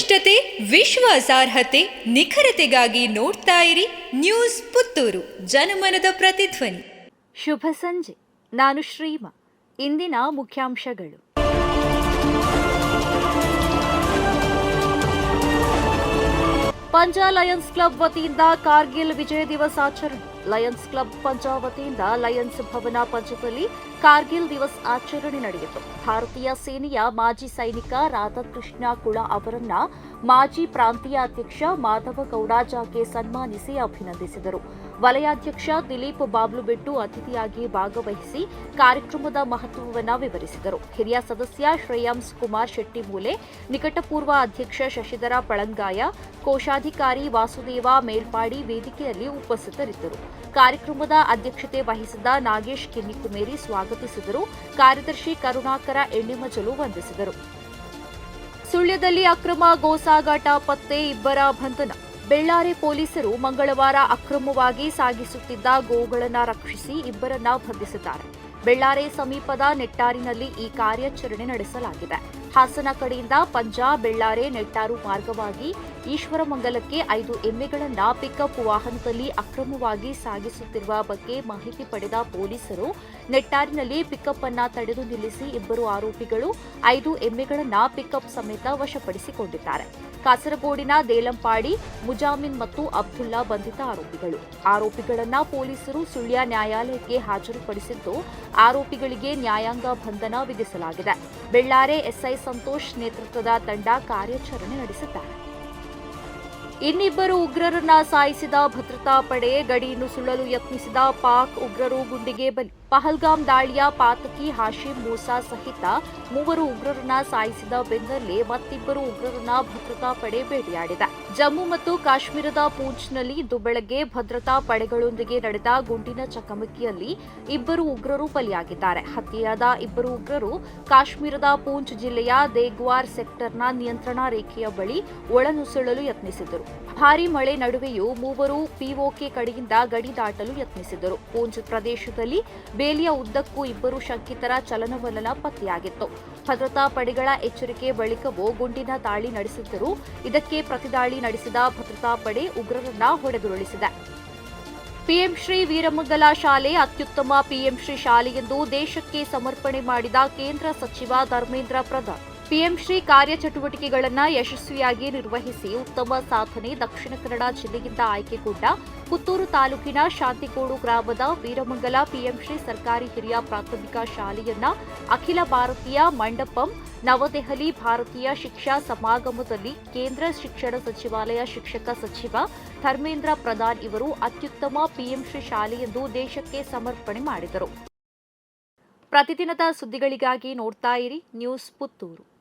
ವಸ್ತುನಿಷ್ಠತೆ ವಿಶ್ವಾಸಾರ್ಹತೆ ನಿಖರತೆಗಾಗಿ ನೋಡ್ತಾ ಇರಿ ನ್ಯೂಸ್ ಪುತ್ತೂರು. ಜನಮನದ ಪ್ರತಿಧ್ವನಿ. ಶುಭ ಸಂಜೆ. ನಾನು ಶ್ರೀಮ. ಇಂದಿನ ಮುಖ್ಯಾಂಶಗಳು. ಪಂಜಾ ಲಯನ್ಸ್ ಕ್ಲಬ್ ವತಿಯಿಂದ ಕಾರ್ಗಿಲ್ ವಿಜಯ ದಿವಸ್ ಆಚರಣೆ. ಲಯನ್ಸ್ ಕ್ಲಬ್ ಪಂಜಾವತಿಯಿಂದ ಲಯನ್ಸ್ ಭವನ ಪಂಜದಲ್ಲಿ ಕಾರ್ಗಿಲ್ ದಿವಸ್ ಆಚರಣೆ ನಡೆಯಿತು. ಭಾರತೀಯ ಸೇನೆಯ ಮಾಜಿ ಸೈನಿಕ ರಾಧಾಕೃಷ್ಣ ಕುಳ ಅವರನ್ನ ಮಾಜಿ ಪ್ರಾಂತೀಯ ಅಧ್ಯಕ್ಷ ಮಾಧವ ಗೌಡಾಜಾಗೆ ಸನ್ಮಾನಿಸಿ ಅಭಿನಂದಿಸಿದರು. ವಲಯಾಧ್ಯಕ್ಷ ದಿಲೀಪ್ ಬಾಬ್ಲುಬೆಟ್ಟು ಅತಿಥಿಯಾಗಿ ಭಾಗವಹಿಸಿ ಕಾರ್ಯಕ್ರಮದ ಮಹತ್ವವನ್ನು ವಿವರಿಸಿದರು. ಹಿರಿಯ ಸದಸ್ಯ ಶ್ರೇಯಾಂಸ್ ಕುಮಾರ್ ಶೆಟ್ಟಿಮೂಲೆ, ನಿಕಟಪೂರ್ವ ಅಧ್ಯಕ್ಷ ಶಶಿಧರ ಪಳಂಗಾಯ, ಕೋಶಾಧಿಕಾರಿ ವಾಸುದೇವ ಮೇಲ್ಪಾಡಿ ವೇದಿಕೆಯಲ್ಲಿ ಉಪಸ್ಥಿತರಿದ್ದರು. ಕಾರ್ಯಕ್ರಮದ ಅಧ್ಯಕ್ಷತೆ ವಹಿಸಿದ್ದ ನಾಗೇಶ್ ಕಿನ್ನಿಕುಮೇರಿ ಸ್ವಾಗತಿಸಿದರು. ಕಾರ್ಯದರ್ಶಿ ಕರುಣಾಕರ ಎಣ್ಣಿಮಜಲು ವಂದಿಸಿದರು. ಸುಳ್ಯದಲ್ಲಿ ಅಕ್ರಮ ಗೋಸಾಗಾಟ ಪತ್ತೆ ಇಬ್ಬರ ಬಂಧನ. ಬೆಳ್ಳಾರಿ ಪೊಲೀಸರು ಮಂಗಳವಾರ ಅಕ್ರಮವಾಗಿ ಸಾಗಿಸುತ್ತಿದ್ದ ಗೋಗಳನ್ನು ರಕ್ಷಿಸಿ ಇಬ್ಬರನ್ನ ಬಂಧಿಸಿದ್ದಾರೆ. ಬೆಳ್ಳಾರೆ ಸಮೀಪದ ನೆಟ್ಟಾರಿನಲ್ಲಿ ಈ ಕಾರ್ಯಾಚರಣೆ ನಡೆಸಲಾಗಿದೆ. ಹಾಸನ ಕಡೆಯಿಂದ ಪಂಜಾಬ್ ಬೆಳ್ಳಾರೆ ನೆಟ್ಟಾರು ಮಾರ್ಗವಾಗಿ ಈಶ್ವರಮಂಗಲಕ್ಕೆ ಐದು ಎಮ್ಮೆಗಳನ್ನ ಪಿಕಪ್ ವಾಹನದಲ್ಲಿ ಅಕ್ರಮವಾಗಿ ಸಾಗಿಸುತ್ತಿರುವ ಬಗ್ಗೆ ಮಾಹಿತಿ ಪಡೆದ ಪೊಲೀಸರು, ನೆಟ್ಟಾರಿನಲ್ಲಿ ಪಿಕಪ್ ಅನ್ನ ತಡೆದು ನಿಲ್ಲಿಸಿ ಇಬ್ಬರು ಆರೋಪಿಗಳು ಐದು ಎಮ್ಮೆಗಳನ್ನ ಪಿಕಪ್ ಸಮೇತ ವಶಪಡಿಸಿಕೊಂಡಿದ್ದಾರೆ. ಕಾಸರಗೋಡಿನ ದೇಲಂಪಾಡಿ, ಮುಜಾಮಿನ್ ಮತ್ತು ಅಬ್ದುಲ್ಲಾ ಬಂಧಿತ ಆರೋಪಿಗಳು. ಆರೋಪಿಗಳನ್ನ ಪೊಲೀಸರು ಸುಳ್ಯ ನ್ಯಾಯಾಲಯಕ್ಕೆ ಹಾಜರುಪಡಿಸಿದ್ದು, ಆರೋಪಿಗಳಿಗೆ ನ್ಯಾಯಾಂಗ ಬಂಧನ ವಿಧಿಸಲಾಗಿದೆ. ಬೆಳ್ಳಾರೆ ಎಸ್ಐ ಸಂತೋಷ್ ನೇತೃತ್ವದ ತಂಡ ಕಾರ್ಯಾಚರಣೆ ನಡೆಸಿದ್ದಾರೆ. ಇನ್ನಿಬ್ಬರು ಉಗ್ರರನ್ನ ಸಾಯಿಸಿದ ಭದ್ರತಾ ಪಡೆ ಗಡಿಯನ್ನು ಸುಳ್ಳಲು ಯತ್ನಿಸಿದ ಪಾಕ್ ಉಗ್ರರು ಗುಂಡಿಗೆ ಬಲಿ. ಪಹಲ್ಗಾಮ್ ದಾಳಿಯ ಪಾತಕಿ ಹಾಶಿಂ ಮೂಸಾ ಸಹಿತ ಮೂವರು ಉಗ್ರರನ್ನ ಸಾಯಿಸಿದ ಬೆನ್ನಲ್ಲೇ ಮತ್ತಿಬ್ಬರು ಉಗ್ರರನ್ನ ಭದ್ರತಾ ಪಡೆ ಭೇಟಿಯಾಡಿದೆ ಜಮ್ಮು ಮತ್ತು ಕಾಶ್ಮೀರದ ಪೂಂಚ್ನಲ್ಲಿ ಇಂದು ಬೆಳಗ್ಗೆ ಭದ್ರತಾ ಪಡೆಗಳೊಂದಿಗೆ ನಡೆದ ಗುಂಡಿನ ಚಕಮಕಿಯಲ್ಲಿ ಇಬ್ಬರು ಉಗ್ರರು ಬಲಿಯಾಗಿದ್ದಾರೆ. ಹತ್ಯೆಯಾದ ಇಬ್ಬರು ಉಗ್ರರು ಕಾಶ್ಮೀರದ ಪೂಂಚ್ ಜಿಲ್ಲೆಯ ದೇಗ್ವಾರ್ ಸೆಕ್ಟರ್ನ ನಿಯಂತ್ರಣ ರೇಖೆಯ ಬಳಿ ಒಳನುಸುಳಲು ಯತ್ನಿಸಿದರು ಭಾರೀ ಮಳೆ ನಡುವೆಯೂ ಮೂವರು ಪಿಒಕೆ ಕಡೆಯಿಂದ ಗಡಿ ದಾಟಲು ಯತ್ನಿಸಿದರು ಪೂಂಚ್ ಪ್ರದೇಶದಲ್ಲಿ ಬೇಲಿಯ ಉದ್ದಕ್ಕೂ ಇಬ್ಬರು ಶಂಕಿತರ ಚಲನವಲನ ಪತ್ತೆಯಾಗಿತ್ತು. ಭದ್ರತಾ ಪಡೆಗಳ ಎಚ್ಚರಿಕೆ ಬಳಿಕವೂ ಗುಂಡಿನ ದಾಳಿ ನಡೆಸಿದ್ದರು ಇದಕ್ಕೆ ಪ್ರತಿದಾಳಿ ನಡೆಸಿದ ಭದ್ರತಾ ಪಡೆ ಉಗ್ರರನ್ನ ಹೊಡೆದುರುಳಿಸಿದೆ. ಪಿಎಂ ಶ್ರೀ ವೀರಮಂಗಲ ಶಾಲೆ ಅತ್ಯುತ್ತಮ ಪಿಎಂ ಶ್ರೀ ಶಾಲೆ ಎಂದು ದೇಶಕ್ಕೆ ಸಮರ್ಪಣೆ ಮಾಡಿದ ಕೇಂದ್ರ ಸಚಿವ ಧರ್ಮೇಂದ್ರ ಪ್ರಧಾನ್. ಪಿಎಂ ಶ್ರೀ ಕಾರ್ಯಚಟುವಟಿಕೆಗಳನ್ನು ಯಶಸ್ವಿಯಾಗಿ ನಿರ್ವಹಿಸಿ ಉತ್ತಮ ಸಾಧನೆ ದಕ್ಷಿಣ ಕನ್ನಡ ಜಿಲ್ಲೆಯಿಂದ ಆಯ್ಕೆಗೊಂಡ ಪುತ್ತೂರು ತಾಲೂಕಿನ ಶಾಂತಿಗೋಡು ಗ್ರಾಮದ ವೀರಮಂಗಲ ಪಿಎಂ ಶ್ರೀ ಸರ್ಕಾರಿ ಹಿರಿಯ ಪ್ರಾಥಮಿಕ ಶಾಲೆಯನ್ನ ಅಖಿಲ ಭಾರತೀಯ ಮಂಡಪಂ ನವದೆಹಲಿ ಭಾರತೀಯ ಶಿಕ್ಷಾ ಸಮಾಗಮದಲ್ಲಿ ಕೇಂದ್ರ ಶಿಕ್ಷಣ ಸಚಿವಾಲಯ ಶಿಕ್ಷಕ ಸಚಿವ ಧರ್ಮೇಂದ್ರ ಪ್ರಧಾನ್ ಇವರು ಅತ್ಯುತ್ತಮ ಪಿಎಂ ಶ್ರೀ ಶಾಲೆಯೆಂದು ದೇಶಕ್ಕೆ ಸಮರ್ಪಣೆ ಮಾಡಿದರು. ಪ್ರತಿದಿನದ ಸುದ್ದಿಗಳಿಗಾಗಿ ನೋಡ್ತಾ ಇರಿ ನ್ಯೂಸ್ ಪುತ್ತೂರು.